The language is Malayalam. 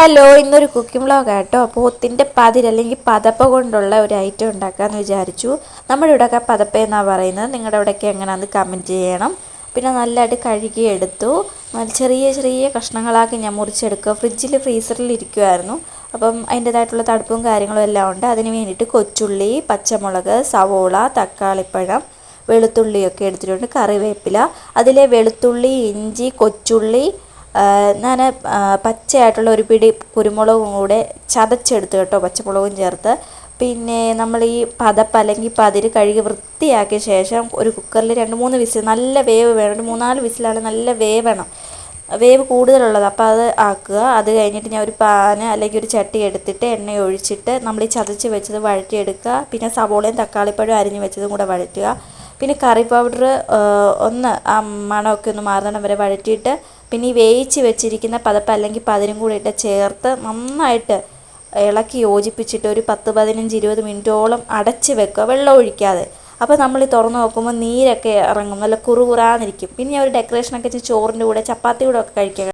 ഹലോ ഇന്നൊരു കുക്കിംഗ് വ്ളോഗ് കേട്ടോ പോത്തിന്റെ പതിര് അല്ലെങ്കിൽ പതപ്പ കൊണ്ടുള്ള ഒരു ഐറ്റം ഉണ്ടാക്കാമെന്ന് വിചാരിച്ചു. നമ്മുടെ ഇവിടെയൊക്കെ പതപ്പ എന്നാണ് പറയുന്നത്? നിങ്ങളുടെ ഇവിടെയൊക്കെ എങ്ങനെയാണെന്ന് കമന്റ് ചെയ്യണം. പിന്നെ നല്ലതായിട്ട് കഴുകി എടുത്തു. നല്ല ചെറിയ ചെറിയ കഷ്ണങ്ങളാക്കി ഞാൻ മുറിച്ചെടുക്കുക. ഫ്രിഡ്ജിൽ ഫ്രീസറിൽ ഇരിക്കുമായിരുന്നു അപ്പം അതിന്റേതായിട്ടുള്ള തടുപ്പും കാര്യങ്ങളും എല്ലാം ഉണ്ട്. അതിന് വേണ്ടിയിട്ട് കൊച്ചുള്ളി പച്ചമുളക് സവോള തക്കാളിപ്പഴം വെളുത്തുള്ളിയൊക്കെ എടുത്തിട്ടുണ്ട്. കറിവേപ്പില. അതിലെ വെളുത്തുള്ളി ഇഞ്ചി കൊച്ചുള്ളി ഞാൻ പച്ചയായിട്ടുള്ള ഒരു പിടി കുരുമുളകും കൂടെ ചതച്ചെടുത്ത് കേട്ടോ പച്ചമുളകും ചേർത്ത്. പിന്നെ നമ്മൾ ഈ പതപ്പ് അല്ലെങ്കിൽ പതിര് കഴുകി വൃത്തിയാക്കിയ ശേഷം ഒരു കുക്കറിൽ രണ്ട് മൂന്ന് വിസിൽ നല്ല വേവ് വേണം. ഒരു മൂന്നാൽ വിസിലാണ് നല്ല വേവണം. വേവ് കൂടുതലുള്ളത് അപ്പോൾ അത് ആക്കുക. അത് കഴിഞ്ഞിട്ട് ഞാൻ ഒരു പാന് അല്ലെങ്കിൽ ഒരു ചട്ടി എടുത്തിട്ട് എണ്ണ ഒഴിച്ചിട്ട് നമ്മൾ ഈ ചതച്ച് വെച്ചത് വഴറ്റിയെടുക്കുക. പിന്നെ സവോളയും തക്കാളിപ്പഴം അരിഞ്ഞ് വെച്ചതും കൂടെ വഴറ്റുക. പിന്നെ കറി പൗഡർ ഒന്ന് ആ മണമൊക്കെ ഒന്ന് മാറുന്നിടം വരെ വഴറ്റിയിട്ട് പിന്നെ ഈ വേവിച്ച് വെച്ചിരിക്കുന്ന പതപ്പ് അല്ലെങ്കിൽ പതിരും കൂടി ഇട്ട് ചേർത്ത് നന്നായിട്ട് ഇളക്കി യോജിപ്പിച്ചിട്ട് ഒരു പത്ത് പതിനഞ്ച് ഇരുപത് മിനിറ്റോളം അടച്ച് വെക്കുക. വെള്ളം ഒഴിക്കാതെ. അപ്പോൾ നമ്മൾ തുറന്ന് നോക്കുമ്പോൾ നീരൊക്കെ ഇറങ്ങും. നല്ല കുറുകുറാന്നിരിക്കും. പിന്നെ ഒരു ഡെക്കറേഷനൊക്കെ വെച്ച് ചോറിന്റെ കൂടെ ചപ്പാത്തി കൂടെ ഒക്കെ കഴിക്കാൻ